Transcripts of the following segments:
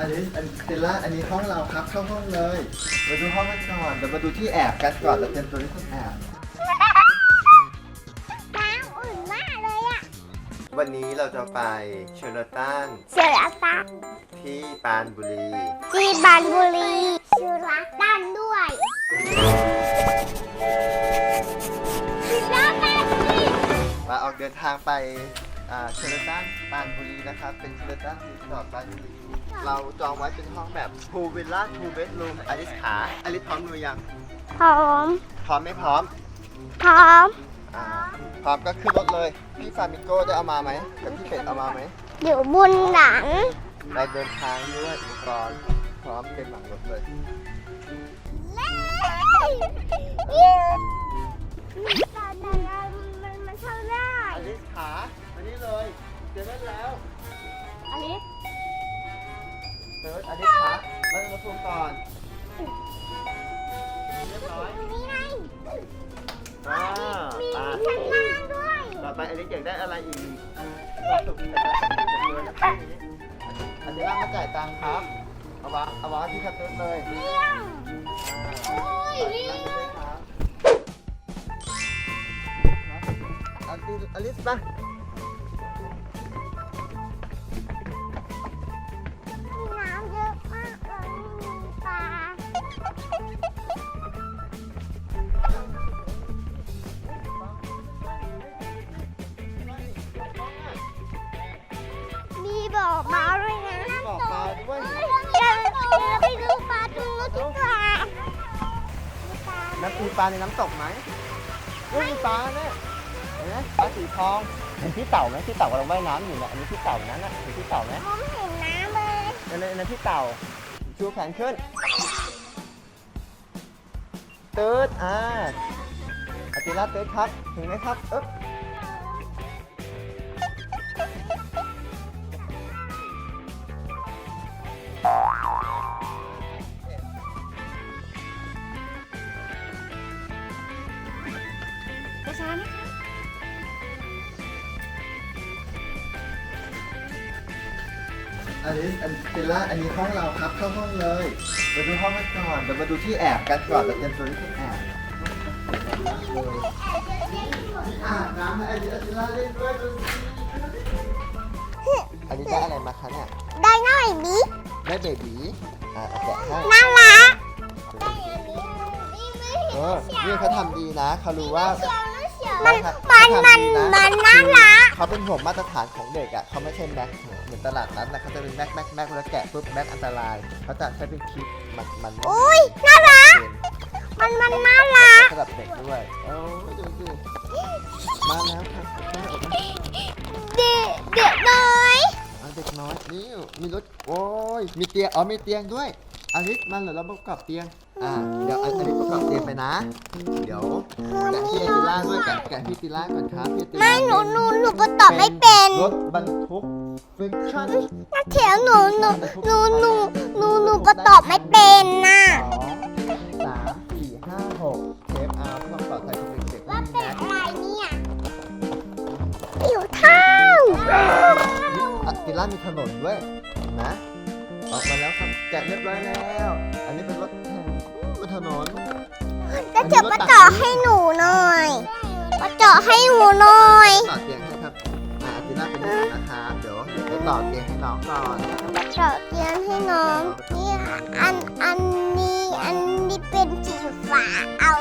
อันนี้อันสเตลล่าอันนี้ห้องเราครับเข้าห้องเลยมาดูห้องกันก่อนเดี๋ยวมาดูที่แอบกันก่อนเราเตรียมตัวที่ต้องแอบน้ำอุ่นมากเลยอะวันนี้เราจะไปเชอร์ตันเสือตาที่ปรานบุรี จีนบันบุรีชื่อรักด้านด้วยชื่อรักด้านด้วยมาออกเดินทางไป อ่าเชอร์ตันปรานบุรีนะครับ เป็นเชอร์ตันรีสอร์ทปรานบุรีเราจองไว้เป็นห้องแบบพูวิลล่าทูเบดรูมอลิสขาอลิสพร้อมหรือยัง พร้อม พร้อมไม่พร้อม พร้อม อ่า พร้อมก็ขึ้นรถเลย พี่ฟามิโก้ได้เอามาไหมกับพี่เป็ดเอามาไหม อยู่บนหลัง เราเดินทางด้วยอุปกรณ์พร้อมเต็มหลังรถเลยตอนนั้นมันมันเข้าได้อลิสขาอันนี้ เลยเจอได้แล้วอลิสเติร์ดอลิสขาเราจะมาซูมก่อน เรียบร้อยนี่ไงอ่ามีไปชั้นล่างด้วยต่อไปอลิสอยากได้อะไรอีกความสุขแต่ละสิ่งจะเจอนะพี่อันนี้ล่างมาจ่ายตังค์ครับเอาวางเอาวางที่คัตเตอร์เลยเลี้ยงโอ้ยนี่อลิสอลิสมา ปลาในน้ำตกไหมอุ้ยมีปลาเนี่ยเห็นไหมปลาสีทองเห็นพี่เต่าไหมพี่เต่ากำลังว่ายน้ำอยู่เนี่ยอันนี้พี่เต่านั้นน่ะเห็นพี่เต่าไหมมองไม่เห็นน้ำเลยนั่นนั่นนั่นพี่เต่าชูแขนขึ้นตืดอ่าอาติราตืดครับถึงไหมครับเอ๊บ ลล่าอันนี้ห้องเราครับเข้าห้องเลยมาดูห้องกันก่อนเดี๋ยวมาดูที่แอบกันก่อนเราเตรียมตัวที่ต้องแอบเลยอาบน้ำให้อาติราเล่นด้วยดูสิอันนี้ได้อะไรมาคะเนี่ยได้หน่อยบีได้เบบีอะเอาแกะให้น่ารักได้อันนี้นี่ไม่เอเห็นอนี่เขาทำดีนะเขารู้ว่า เขียวนะเขียวมัมันนมันมันมันน่ารักเขาเป็นห่วงมาตรฐานของเด็กอะเขาไม่ใช่แม็กเหมือนตลาดนัดนะเขาจะเป็นแม็กแม็กแม็กแล้วแกะปุ๊บแม็กอันตรายเขาจะใช้เป็นคลิปมันมันอุ้ยน่ารักมันมันน่ารักสำหรับเด็กด้วยเอ้าดูสิมาแล้วค่ะมาออกมาเด็กเด็กน้อยเอาเด็กน้อยนี่มีรถโอ้ยมีเตียงอ๋อมีเตียงด้วย อาริสมันเหรอเราประกอบเตียง อ่า เดี๋ยวอาริสประกอบเตียงไปนะ เดี๋ยวแกะพี่ติล่าด้วยแกะแกะพี่ติล่าก่อนครับพี่ติล่าไม่หนูหนูหนูประตอบไม่เป็นรถบรรทุกฟิกชั่นนักเขียวหนูหนูหนูหนูหนูหนูประตอบไม่เป็นน่ะสองสามสี่ห้าหกเทปอาร์เพื่อความปลอดภัยของเด็กๆว่านะเป็นอะไรเนี่ยอยู่เท้าอะติล่ามีถนนด้วยเห็นะ ออกมาแล้วครับแกะเรียบร้อยแล้ว อันนี้เป็นรถแข่งบนถนนแล้วจะประตอบให้หนูหน่อยประตอบให้หนูหน่อยต่อเตียงให้ครับอะติล่าเป็นหนึ่งนะครับเดี๋ยวเดี๋ยวต่อเตียงให้น้องก่อนประตอบเตียงให้น้องนี่อันอันนี้อันนี้เป็นสีฟ้าเอา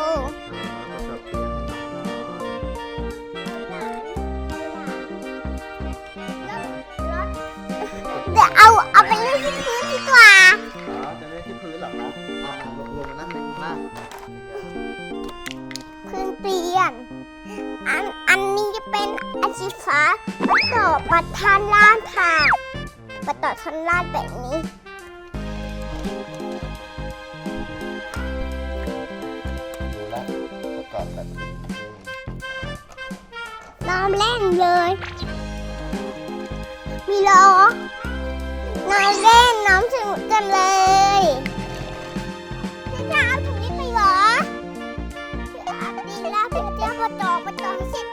เป็นอาชีฟ้าประตอบประทานล่างค่ะประตอบทันล่างแบบนี้ดูแล้วประกอบแบบนี้น้ำเล่นเลย มีล้อน้ำเล่นน้ำสนุกกันเลยพี่จะเอาถุงนี้ไปเหรออาตีแล้วพี่จะประตอบประตอบเสร็จ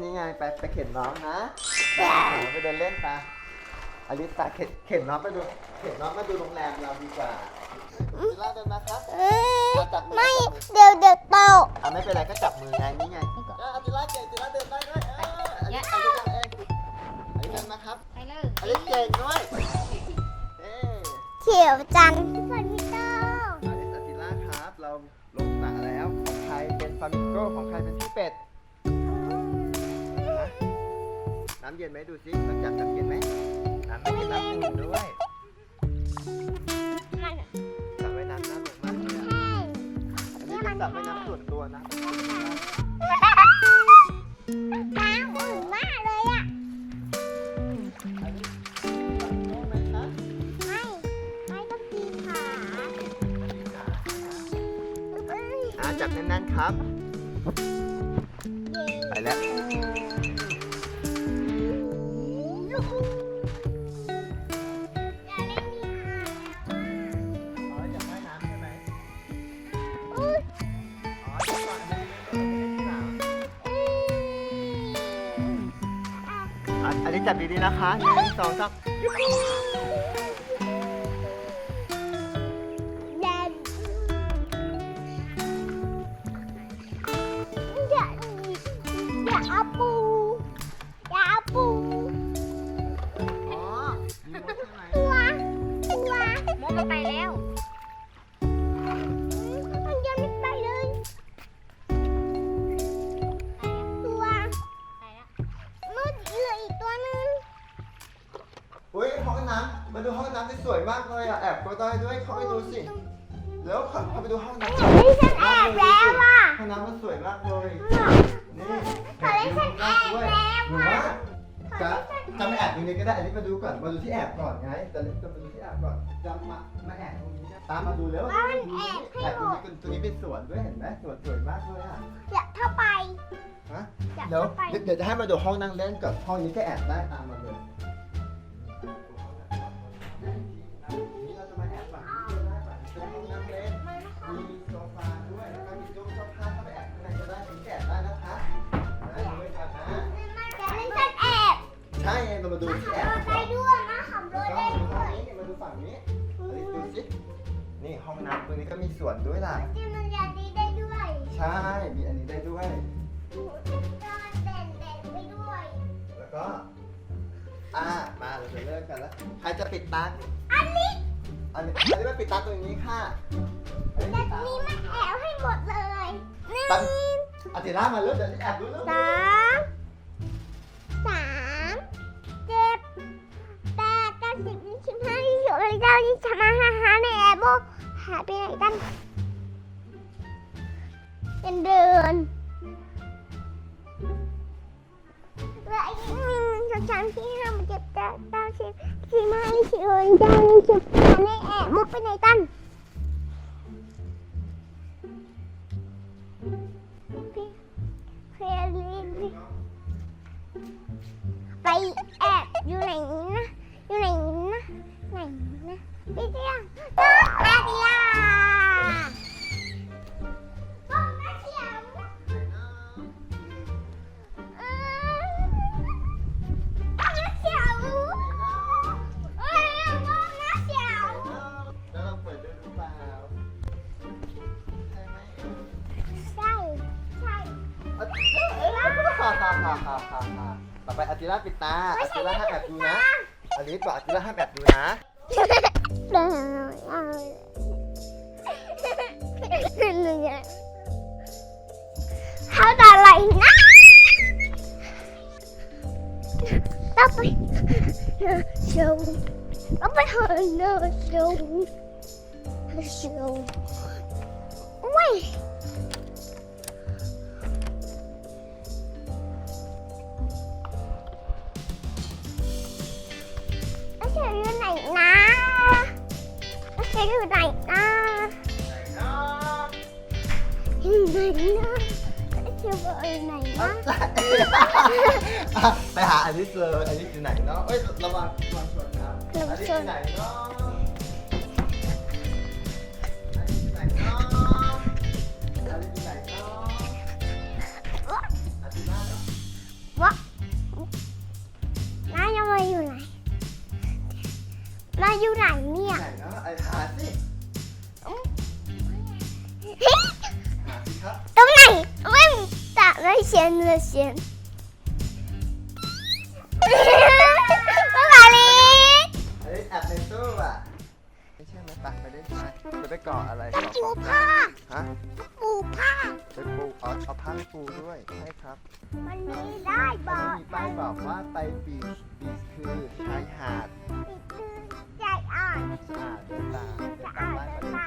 นี่ไงไปไปเข็นน้องนะไปเข็นน้องไปเดินเล่นไปอลิสไปเข็นเข็นน้องไปดู เข็นน้องมาดูโรงแรมเราดีกว่าจิล่าเดินมาครับเอ้ยไม่เดี๋ยวเดี๋ยวโตกอะไม่เป็นไรก็จับมือไงนี่ไงเออจิล่าเก่งจิล่าเดินได้ด้วยเอออลิสอลิสเดินเองอลิสเดินมาครับไปเลยอลิสเก่งด้วยเอ้เขียวจันำเย็นไหมดูสิเราจับน้ำเย็นไหมน้ำไม่เย็นน้ำอุ่นด้วยมันสระว่ายน้ำน้ำลงมากเลยอะอันนี้เป็นสระว่ายน้ำส่วนตัวนะน้ำอุ่นมากเลยอะอันนี้ฟลามิงโก้ไหมคะไม่ไม่ต้องตีขาเอ้ยอ่าจับแน่นๆครับ ไปแล้วอย่ ดีๆนะคะหนึ่งสองสาม มากเลยอะแอบก็ได้ด้วยเข้าไปดูสิแล้วเข้าเข้าไปดูห้องน้ำนี่ฉันแอบแล้วอะห้องน้ำมันสวยมากเลยนี่ขอเล่นฉันแอบแล้วหนูอะว่าจะจะไม่แอบตรงนี้ก็ได้อันนี้มาดูก่อนมาดูที่แอบก่อนไงจะจะมาดูที่แอบก่อนจะมามาแอบตรงนี้นะตามมาดูแล้วแอบตรงนี้ตรงนี้เป็นสวนด้วยเห็นไหมสวนสวยมากเลยอะอยากเข้าไปฮะอยากเดี๋ยวเข้าไปเดี๋ยวจะให้มาดูห้องนั่งเล่นกับห้องนี้ก็แอบได้ตามมาเลย เรามาดูที่แอบขับรถก่อได้นด้วยนะขับรแล้วถก็ได้มาดูด้ห้วองยนี้มาดูฝั่งนี้อะไรดูสินี่ห้องน้ำตรงนี้ก็มีสวนด้วยล่ะจิ้มมันยาดีได้ด้วย ใช่ มีอันนี้ได้ด้วยจานเด่นเด่นไปด้วยแล้วก็ อ่า มาเราจะเริ่มกันแล้ว ใครจะปิดตาอันนี้ อันนี้อันนี้มาปิดตาตรงนี้ค่ะอันนี้แต่ปิดตานี้มันแอบให้หมดเลยหนึ่งตั้งอาติล่ามาเริ่มเดี๋ยวจะแอบดูเริ่มสอง โบหายไปไหนกันเป็นเดินเหลืออีกหนึงสองสามสี่ห้าหกเจ็ดแปดเก้าสิบสี่ห้าสิบหกยี่สิบเจ็ดสิบหาในแอบมุกไปไหนกัน ฮ่าฮ่าฮ่าฮ่าต่อไปอาติล่าปิดตาอาติล่าห้ามแอบดูนะอันนี้บอกอาติล่าห้ามแอบดูนะ เขาจะอะไรนะต้องไปชว์ต้องไปหาเนื้อชว์โชว์โอ้ย อลิสเจออลิสอยู่ไหนเนาะเอ้ยระวังระวังชนนะอลิอนนาะอลิสอยู่ไหนเนาะอลิสอยู่ไหนเนาะอลิว๊กน้ายังมาอยู่ไหนมาอยู่ไหนเนี่ยไหนเนาะไอ้หาสิหาครับ ตรงไหนไม่ตัดไม่เขียนเลยเขียน ไปเกาะอะไรตะเกาะปูของผ้าฮะปูผ้าไปปูอ๋อเอาผ้าปูด้วยใช่ครับ มันมีได้บแล้วอมีป้ายบอกว่าไปบีชบีชคือชายหาดปิดคือใจอ่อนอ่าเดินตามเดินตามบ้านไปเลยค่ะ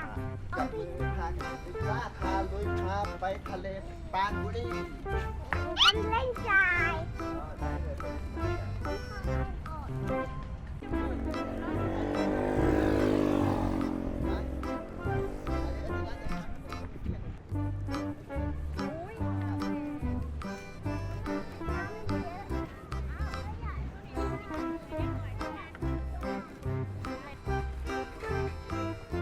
จับมือพากันไปล่าพาลุยพาไปทะเลปานบุรี มันเล่นทราย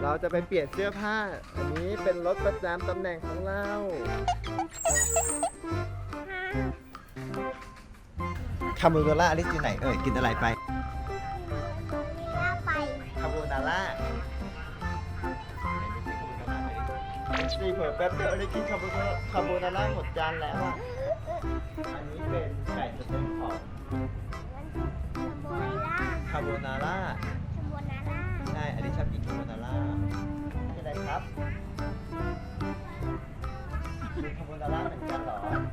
เราจะไปเปลี่ยนเสื้อผ้า อันนี้เป็นรถประจำตำแหน่งของเรา คาโบนาร่าอลิซอยู่ไหน เอ่ยกินอะไรไปมีลาไป คาโบนาร่าสี่เผื่อแป๊บเดียวได้กินคาโบนาคาโบนาร่าหมดจานแล้วอะ อันนี้เป็นไก่สเต็กของขโมยล่าคาโบนาร่าขโมยนาล่าใช่ อันนี้ชอบกินคาโบนาร่านี่อะไรครับกินคาโบนาร่าเหมือนกันเหรออ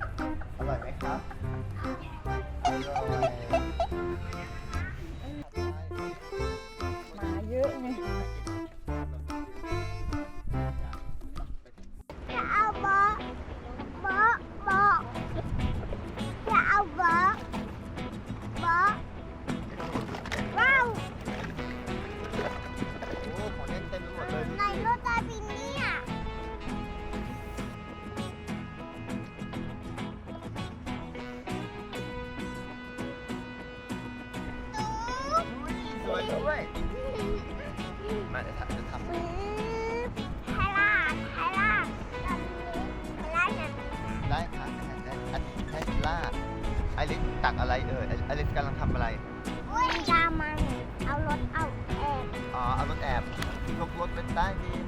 拜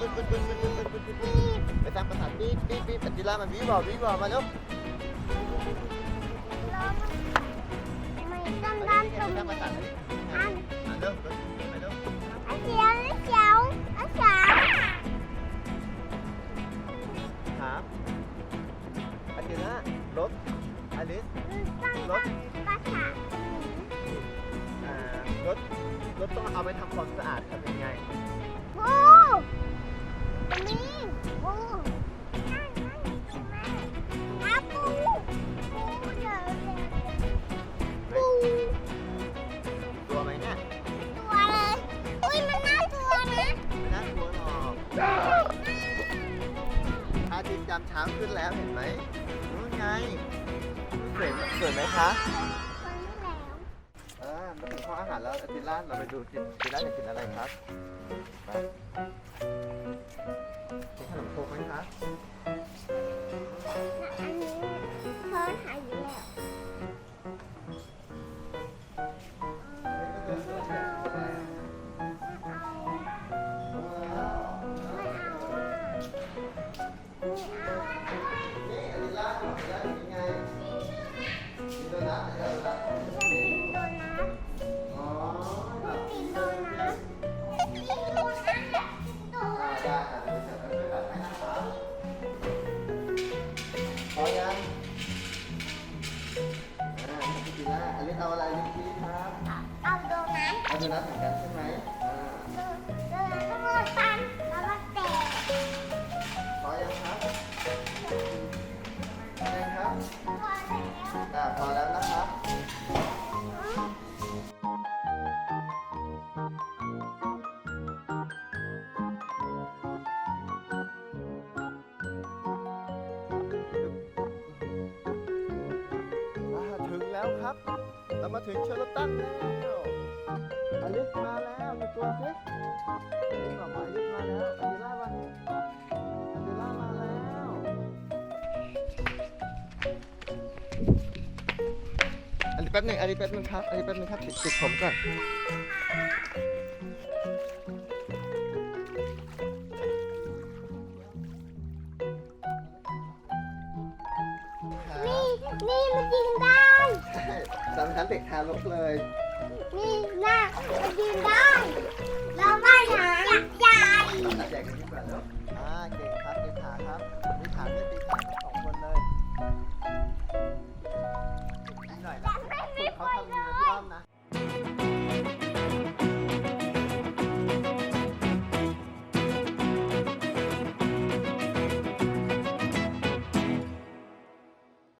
บึ้นบึ้นบึ้นบึ้นบึ้นบึ้นบึ้นบึ้นไปตามภาษาบีบบีบบีบอันจิลามันบีบบอกบีบบอกมาเร็วล้อมันไม่ต้องไปด้านนี่ตรงไงตานี้อันอันมาเร็วไปเร็วอันเขียวอันเขียวอันเขียวครับอันจิล่ารถอลิสอ่ารถรถต้องเอาไปทำความสะอาดทำยั กินติดแล้วกินอะไรครับ เอาอะไรลิซกี้ครับเอาโดนัทเอาโดนัทเหมือนกันใช่ไหมอ่าโดโดนัทต้องมาตันแล้วก็แตกพอยังครับยังครับพอแล้วอ่าพอแล้ว เรามาถึงเชอร์ตันแล้วอลิสมาแล้วมีตัวสิอลิสบอกว่าอลิสมาแล้วอลิล่ามาอลิล่ามาแล้วอันนี้แป๊บหนึงอันนี้แป๊บหนึงครับอันนี้แป๊บหนึงครับติดติดผมก่อนนี่นี่มันยืนได้ สารพัดเด็กทารกเลย นี่นะมันยืนได้ เราไม่อยากใหญ่ ใหญ่